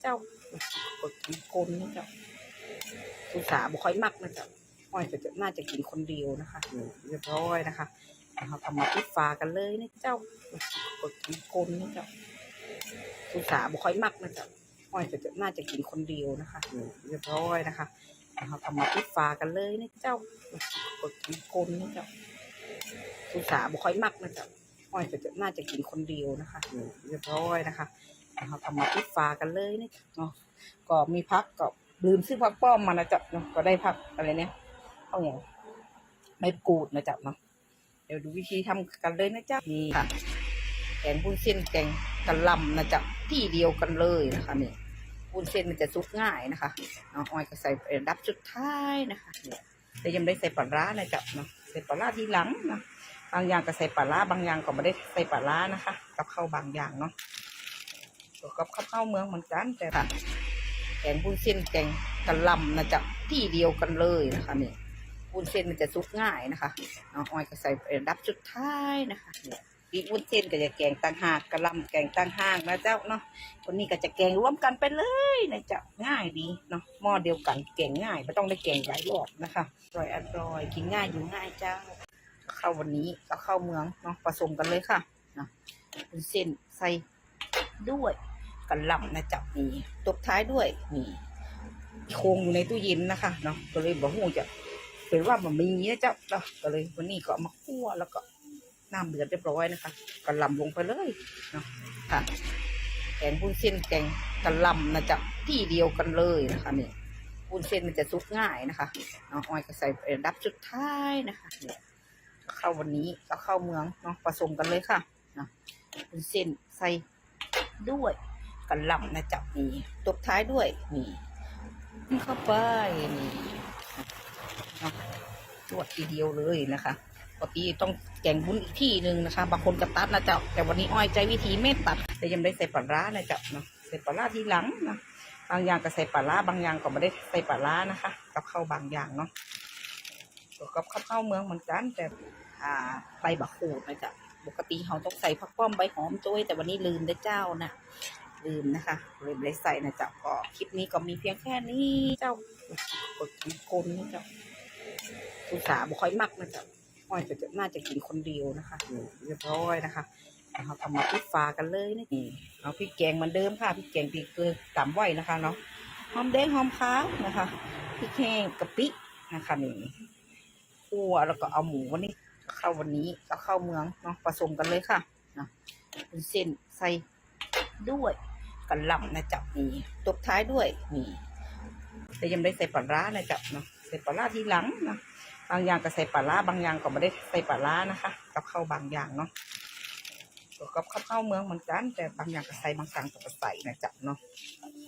เจ้ากดกินคนนะเจ้าสุสาบ่ค่อยมักนะเจ้าอ้อยก็จะน่าจะกินคนเดียวนะคะนี่เรียบร้อยนะคะเราทำมาปิดฝากันเลยนะเจ้ากดกินคนนะเจ้าสุสาบ่ค่อยมักนะเจ้าอ้อยก็จะน่าจะกินคนเดียวนะคะนี่เรียบร้อยนะคะเราทำมาปิดฝากันเลยนะเจ้ากดกินคนนะเจ้าสุสาบ่ค่อยมักนะเจ้าอ้อยก็จะน่าจะกินคนเดียวนะคะนี่เรียบร้อยนะคะ เราทำมาปิดฝากันเลยนะเนาะก็มีพักก็ลืมซื้อพักป้อมมานะจ๊ะเนาะก็ได้พักอะไรเนี่ยเอาอย่างไม่กูดนะจ๊ะเนาะเดี๋ยวดูวิธีทำกันเลยนะจ๊ะนี่ค่ะแกงวุ้นเส้นแกงกะลำนะจ๊ะที่เดียวกันเลยนะคะนี่วุ้นเส้นมันจะซุกง่ายนะคะเอาอ้อยก็ใส่ดับสุดท้ายนะคะเนี่ยแต่ยังไม่ได้ใส่ปลาร้านะจ๊ะเนาะใส่ปลาร้าทีหลังนะบางอย่างก็ใส่ปลาร้าบางอย่างก็ไม่ได้ใส่ปลาร้านะคะ กับข้าวบางอย่างเนาะ กับข้าวเข้าเมืองเหมือนกันแต่ค่ะแกงวุ้นเส้นแกงกะหล่ำนะจ๊ะที่เดียวกันเลยนะคะนี่วุ้นเส้นมันจะซุกง่ายนะคะเอาอ้อยก็ใส่ดับสุดท้ายนะคะเนี่ยอีวุ้นเส้นก็จะแกงตั้งหากกะลำแกงตั้งหากนะเจ้าเนาะคนนี้ก็จะแกงรวมกันไปเลยนะจ๊ะง่ายดีเนาะหม้อเดียวกันแกงง่ายไม่ต้องได้แกงหลายรอบนะคะอร่อยอร่อยกินง่ายอยู่ง่ายเจ้าเข้าวันนี้ก็เข้าเมืองเนาะผสมกันเลยค่ะเนาะวุ้นเส้นใส่ด้วย กระหล่ำนะจ๊ะนี่ตบท้ายด้วยนี่โครงอยู่ในตู้เย็นนะคะเนาะก็เลยบอกหูจะเป็นว่ามันมีนะจ๊ะเนาะก็เลยวันนี้ก็เอามาคั่วแล้วก็น้ำเดือดเรียบร้อยนะคะกระหล่ำลงไปเลยเนาะค่ะแกงวุ้นเส้นแกงกระลำนะจ๊ะที่เดียวกันเลยนะคะนี่วุ้นเส้นมันจะซุกง่ายนะคะเอาอ้อยก็ใส่ดับสุดท้ายนะคะเนี่ยเข้าวันนี้ก็เข้าเมืองเนาะผสมกันเลยค่ะเนาะวุ้นเส้นใส่ด้วย กระหล่ำนะจ๊ะนี่ตบท้ายด้วยนี่เข้าไปนี่เนาะจวดทีเดียวเลยนะคะปกติต้องแกงวุ้นอีกที่หนึ่งนะคะบางคนก็ตัดนะจ๊ะแต่วันนี้อ้อยใจวิธีไม่ตัดแต่ยังได้ใส่ปลาร้านะจ๊ะเนาะใส่ปลาร้าทีหลังนะบางอย่างก็ใส่ปลาร้าบางอย่างก็ไม่ได้ใส่ปลาร้านะคะ กับข้าวบางอย่างเนาะกับข้าวเข้าเมืองเหมือนกันแต่อ่าใบบักขูดนะจ๊ะปกติเขาต้องใส่ผักป้อมใบหอมจ้วยแต่วันนี้ลืมได้เจ้านะ ลืมนะคะเลยไม่ใส่นะเจ้าก็คลิปนี้ก็มีเพียงแค่นี้เจ้ากดกินคนนะเจ้าสุสาบ่ค่อยมักนะเจ้าอ้อยจะน่าจะกินคนเดียวนะคะเรียบร้อยนะคะเราทำมาพริกฟ้ากันเลยนะี่เอาพริกแกงเหมือนเดิมค่ะพริกแกงพริกเกลือต่ำไว้นะคะเนาะหอมแดงหอมขาวนะคะพริกแห้งกะปินะคะนี่คั่วแล้วก็เอาหมูวันนี้เข้าวันนี้ก็เข้าเมืองเนาะผสมกันเลยค่ะเนาะเป็นเส้นใส่ด้วย กระหล่ำนะจ๊ะนี่ตบท้ายด้วยนี่แต่ยังไม่ได้ใส่ปลาร้านะจ๊ะเนาะใส่ปลาร้าทีหลังนะบางอย่างก็ใส่ปลาร้าบางอย่างก็ไม่ได้ใส่ปลาร้านะคะ กับข้าวบางอย่างเนาะกับข้าวเข้าเมืองเหมือนกัน แต่บางอย่างก็ใส่บางอย่างก็ไม่ใส่นะจ๊ะเนาะ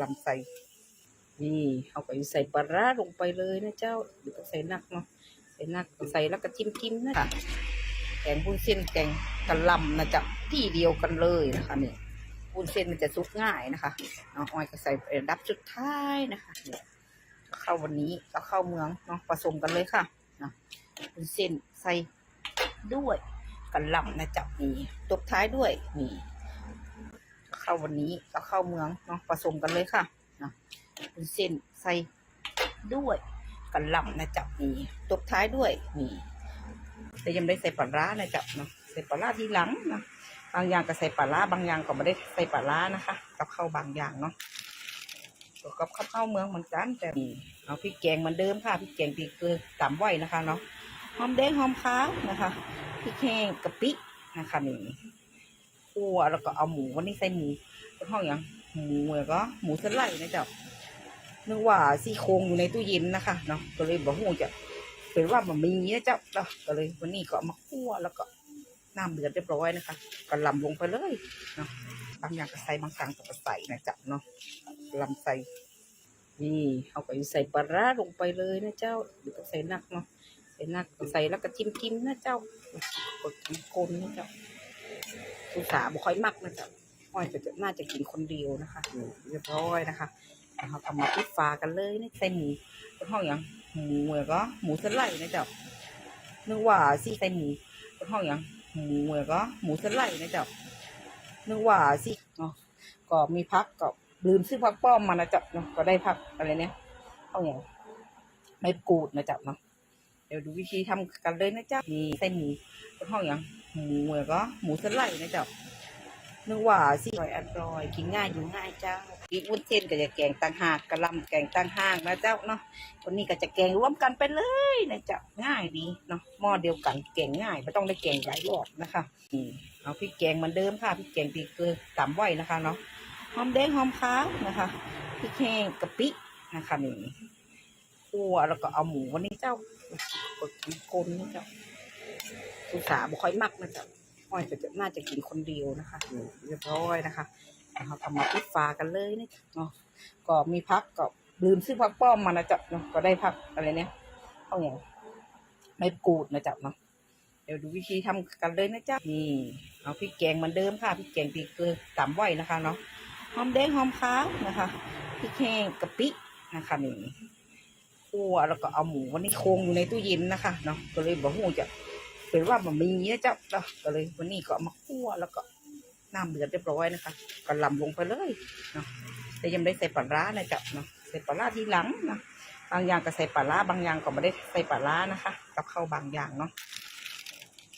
ลำใส่นี่เอาไปใส่ปลาร้าลงไปเลยนะเจ้าเดี๋ยวก็ใส่นักเนาะใส่นักใส่แล้วก็จิ้มจิ้มๆนะคะแกงวุ้นเส้นแกงกะลำนะจ๊ะที่เดียวกันเลยนะคะเนี่ย วุ้นเส้นมันจะซุกง่ายนะคะเอาอ้อยก็ใส่ดับสุดท้ายนะคะเข้าวันนี้ก็เข้าเมืองเนาะผสมกันเลยค่ะนะวุ้นเส้นใส่ด้วยกระหล่ำนะจ๊ะนี่ตบท้ายด้วยนี่เข้าวันนี้ก็เข้าเมืองเนาะผสมกันเลยค่ะนะวุ้นเส้นใส่ด้วยกระหล่ำนะจ๊ะนี่ตบท้ายด้วยนี่แต่ยังได้ใส่ปลาร้านะจ๊ะเนาะใส่ปลาร้าทีหลังนะ บางอย่างก็ใส่ปลาร้าบางอย่างก็ไม่ได้ใส่ปลาร้านะคะ กับข้าวบางอย่างเนาะกับข้าวเข้าเมืองเหมือนกันแต่เอาพริกแกงเหมือนเดิมค่ะพริกแกงพริกเกลือต่ำไว้นะคะเนาะหอมแดงหอมขาวนะคะพริกแห้งกะปินะคะนี่คั่วแล้วก็เอาหมูวันนี้ใส่หมูเป็นห้องอย่างหมูแล้วก็หมูสไลด์นะจ๊ะนึกว่าซี่โครงอยู่ในตู้เย็นนะคะเนาะก็เลยบอกหูจะเป็นว่ามันมีนะเจ้าเนาะก็เลยวันนี้ก็มาคั่วแล้วก็ น้ำเดือดเรียบร้อยนะคะก็ลำลงไปเลยเนาะบางอย่างก็ใส่บางครั้งก็ใส่นะจ๊ะเนาะลำใส่นี่เอาไปใส่ปลาร้าลงไปเลยนะเจ้าเดี๋ยวก็ใส่นักเนาะใส่นักใส่แล้วก็จิ้มจิ้มๆนะเจ้ากดกินนนะเจ้าสุสาบ่ค่อยมักนะเจ้าอ้อยจะน่าจะกินคนเดียวนะคะเรียบร้อยนะคะเราทำมาปิดฝากันเลยนี่ใส่หมูเป็นห้องอย่างหมูแล้วก็หมูสไลด์นะเจ๊ะนึกว่าสิใส่หมูเป็นห้องอย่าง หมูแล้วก็หมูสไลด์นะจ๊ะนึกว่าสิเนาะก็มีพักก็ลืมซื้อพักป้อมมานะจ๊ะเนาะก็ได้พักอะไรเนี่ยเอาอย่างไม่กูดนะจ๊ะเนาะเดี๋ยวดูวิธีทำกันเลยนะจ๊ะมีไส้หมูเป็นห้องอย่างหมูแล้วก็หมูสไลด์นะจ๊ะ นึกว่าสิอร่อยอร่อยกินง่ายอยู่ง่ายเจ้าอีกวุ้นเส้นก็จะแกงต่างหากกะลำแกงต่างหากนะเจ้าเนาะวันนี้ก็จะแกงร่วมกันไปเลยนะจ๊ะง่ายดีเนาะหม้อเดียวกันแกงง่ายไม่ต้องได้แกงหลายรอบนะคะอืมเอาพริกแกงเหมือนเดิมค่ะพริกแกงตีเกลือตำไว้นะคะเนาะหอมแดงหอมขาวนะคะพริกแห้งกะปินะคะนี่คั่วแล้วก็เอาหมูวันนี้เจ้ากดกินคนนะเจ้าสุสาบ่ค่อยมักนะเจ้า อ้อยก็จะน่าจะกินคนเดียวนะคะเรียบร้อยนะคะเราทำมาปิดฝากันเลยนะเนาะก็มีพักก็ลืมซื้อพักป้อมมานะจ้าเนาะก็ได้พักอะไรเนี่ยเอาอย่างไม่กูดนะจ้าเนาะเดี๋ยวดูวิธีทำกันเลยนะจ๊ะนี่เอาพริกแกงเหมือนเดิมค่ะพริกแกงตีเกลือต่ำไว้นะคะเนาะหอมแดงหอมขาวนะคะพริกแห้งกะปินะคะนี่คั่วแล้วก็เอาหมูวันนี้โคงอยู่ในตู้เย็นนะคะเนาะก็เลยบอกหูจะ เป็นว่ามันมีนะจ๊ะเนาะก็เลยวันนี้ก็มาคั่วแล้วก็น้ำเดือดเรียบร้อยนะคะก็ลำลงไปเลยเนาะแต่ยังได้ใส่ปลาร้านะจ๊ะเนาะใส่ปลาร้าทีหลังนะบางอย่างก็ใส่ปลาร้าบางอย่างก็ไม่ได้ใส่ปลาร้านะคะ กับข้าวบางอย่างเนาะ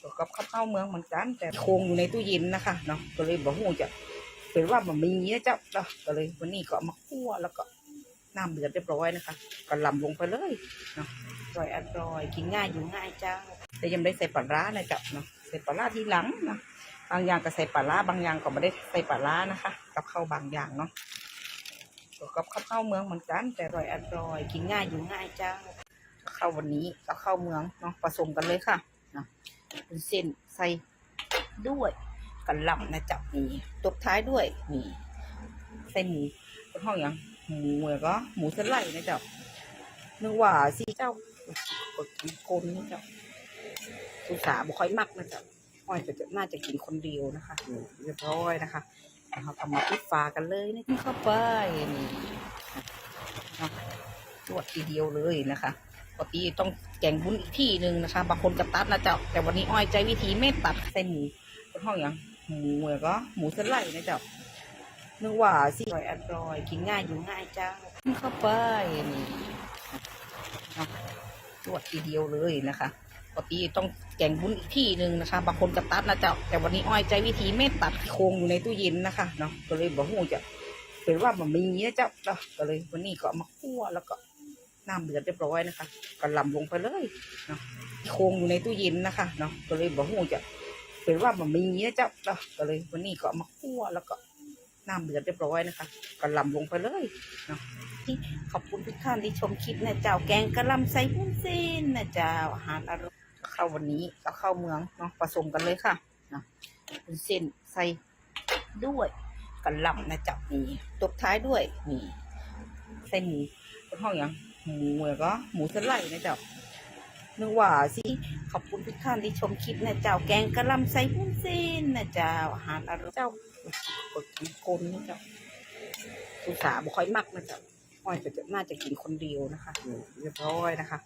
ก,กับข้าวเข้าเมืองเหมือนกัน แต่โคงอยู่ในตู้เย็นนะคะเนาะก็เลยบอกหูจะเป็นว่ามันมีนะจ๊ะเนาะก็เลยวันนี้ก็มาคั่วแล้วก็น้ำเดือดเรียบร้อยนะคะก็ลำลงไปเลยเนาะอร่อยอร่อยกินง่ายอยู่ง่ายเจ้า แต่ยังไม่ได้ใส่ปลาร้านะจ๊ะเนาะใส่ปลาร้าทีหลังนะบางอย่างก็ใส่ปลาร้าบางอย่างก็ไม่ได้ใส่ปลาร้านะคะ กับข้าวบางอย่างเนาะก็กับข้าวเข้าเมืองเหมือนกัน แต่อร่อยอร่อยกินง่ายอยู่ง่ายจ้าข้าววันนี้กับข้าวเมืองเนาะผสมกันเลยค่ะเนาะเป็นเส้นใส่ด้วยกันลำนะจ๊ะนี่ตบท้ายด้วยนี่ใส่หมูเป็นห้องอย่างหมูแล้วก็หมูสไลด์นะจ๊ะนึกว่าสิเจ้ากดกินคนนะจ๊ะ สุสาบ่ค่อยมักนะจ๊ะอ้อยจะน่าจะกินคนเดียวนะคะเรียบร้อยนะคะเราทำมาปิดฝากันเลยนี่เข้าไปนี่รวดทีเดียวเลยนะคะปกติต้องแกงบุ้นอีกที่หนึ่งนะคะ บางคนก็ตัดนะจ๊ะแต่วันนี้อ้อยใจวิธีไม่ตัดใส่หมูเป็นห้องอย่างหมูแล้วก็หมูสไลด์นะจ๊ะนึกว่าสิอร่อยอร่อยกินง่ายอยู่ง่ายจ้าเข้าไปนี่เนาะรวดทีเดียวเลยนะคะ ปกติต้องแกงบุ้นอีกที่หนึ่งนะคะ บางคนก็ตัดนะจ๊ะแต่วันนี้อ้อยใจวิธีไม่ตัดโครงอยู่ในตู้เย็นนะคะเนาะก็เลยบอกหูจะเป็นว่ามันมีนะจ๊ะเนาะก็เลยวันนี้ก็มาคั่วแล้วก็น้ำเดือดเรียบร้อยนะคะก็ลำลงไปเลยเนาะโครงอยู่ในตู้เย็นนะคะเนาะก็เลยบอกหูจะเป็นว่ามันมีนะจ๊ะเนาะก็เลยวันนี้ก็มาคั่วแล้วก็น้ำเดือดเรียบร้อยนะคะก็ลำลงไปเลยเนาะที่ขอบคุณทุกท่านที่ชมคลิปนะเจ้าแกงกะลำใส่พุ้นเส้นนะเจ้าอาหารอร่อย เข้าวันนี้ก็เข้าเมืองเนาะผสมกันเลยค่ะเนาะพุ้นเส้นใส่ด้วยกระหล่ำนะเจ้านี่ตบท้ายด้วยนี่ใส่หมูเป็นห้องอย่างหมูแล้วก็หมูสไลด์นะเจ้านึกว่าสิขอบคุณทุกท่านที่ชมคลิปนะเจ้าแกงกระลำใส่พุ้นเส้นนะเจ้าอาหารอร่อยเจ้ากดกินคนนะเจ้าสุสาบ่ค่อยมักนะเจ้าอ้อยจะน่าจะกินคนเดียวนะคะนี่เรียบร้อยนะคะ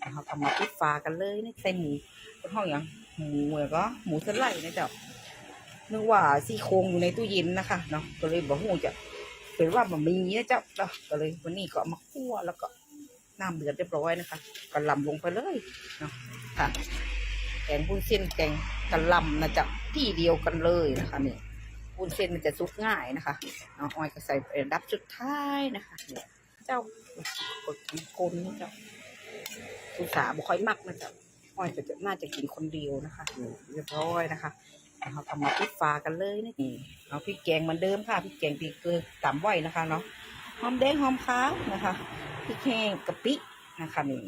เราทำมาปิดฝากันเลยนี่ใส่หมูเป็นห้องอย่างหมูแล้วก็หมูสไลด์นะเจ้านึกว่าซี่โครงอยู่ในตู้เย็นนะคะเนาะก็เลยบอกหูจะเป็นว่ามันมีนะเจ้าเนาะก็เลยวันนี้ก็มาคั่วแล้วก็น้ำเดือดเรียบร้อยนะคะก็ลำลงไปเลยเนาะค่ะแกงพุ้นเส้นแกงกะหล่ำนะจ๊ะที่เดียวกันเลยนะคะนี่พุ้นเส้นมันจะซุกง่ายนะคะเอาอ้อยก็ใส่ดับสุดท้ายนะคะ เจ้ากดกินคนนะจ๊ะสุสาบ่ค่อยมักนะจ๊ะอ้อยก็จะน่าจะกินคนเดียวนะคะนี่เรียบร้อยนะคะเราทำมาปิดฝากันเลยนี่เอาพริกแกงเหมือนเดิมค่ะพริกแกงตีเกลือต่ำไว้นะคะเนาะหอมแดงหอมขาวนะคะพริกแห้งกะปินะคะนี่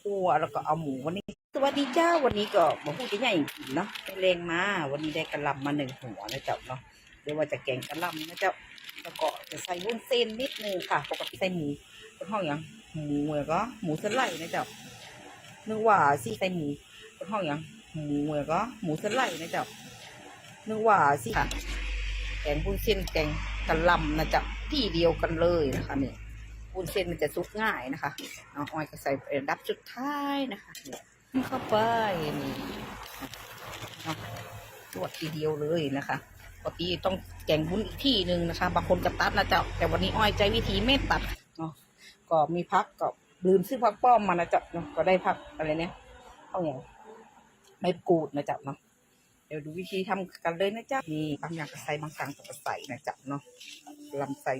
คั่วแล้วก็เอาหมูวันนี้สวัสดีเจ้าวันนี้ก็มาพูดจะใหญ่กินเนาะได้แรงมาวันนี้ได้กระหลำมาหนึ่งหัวนะเจ้าเนาะเดี๋ยวว่าจะแกงกระหลำนะเจ้าแล้วก็จะใส่วุ้นเส้นนิดนึงค่ะ ปกติใส่หมูเป็นห้องอย่าง หมูแล้วก็หมูสไลด์นะเจ้านึกว่าสิใส่หมูเป็นห้องอย่างหมูแล้วก็หมูสไลด์นะเจ้านึกว่าสิค่ะแกงวุ้นเส้นแกงกระหลำนะจ้าที่เดียวกันเลยนะคะนี่วุ้นเส้นมันจะซุกง่ายนะคะเอาออยก็ใส่ดับสุดท้ายนะคะนี่เข้าไปนี่เนาะรวดทีเดียวเลยนะคะปกติต้องแกงวุ้นอีกที่หนึ่งนะคะ บางคนก็ตัดนะจ้าแต่วันนี้อ้อยใจวิธีไม่ตัดเนาะ ก็มีพักก็ลืมซื้อพักป้อมมานะจ๊ะเนาะก็ได้พักอะไรเนี่ยเอาอย่างไม่กูดนะจ๊ะเนาะเดี๋ยวดูวิธีทำกันเลยนะจ๊ะนี่บางอย่างก็ใส่บางอย่างก็ใส่นะจ๊ะเนาะลำไส้